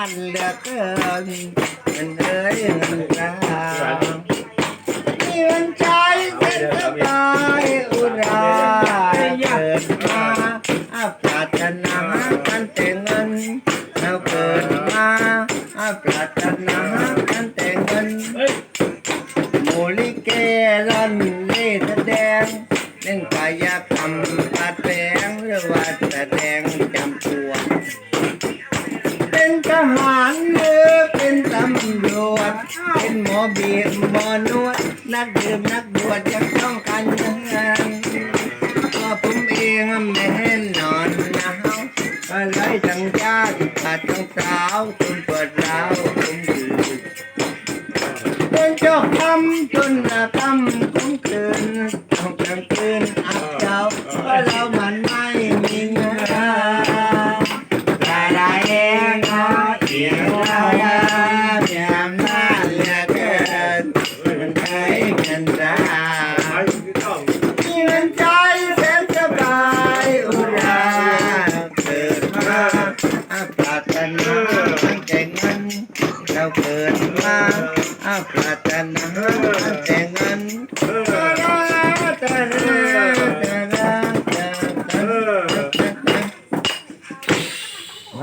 านเหลือเกินเงินเอ้ยเงินตรามีเงินใช้เส้นสบายอุราเกิดมาอาปรารถนากันแต่เงินเราเกิดมาอาปรารถนากันแต่เงินโมลิเกลัน หารหรือเป็นตำรวจ เป็นหมอบีบหมอนวด นักดื่มนักบวชยังต้องการเงินก็ผมเองไม่เห็นนอนหนาวก็เลยทั้งญาติขาดทั้งสาวคุณเปิดร้าวคุณคือเป็นเจ้าคำจนละคำคงคืนต้องกล I've got that number one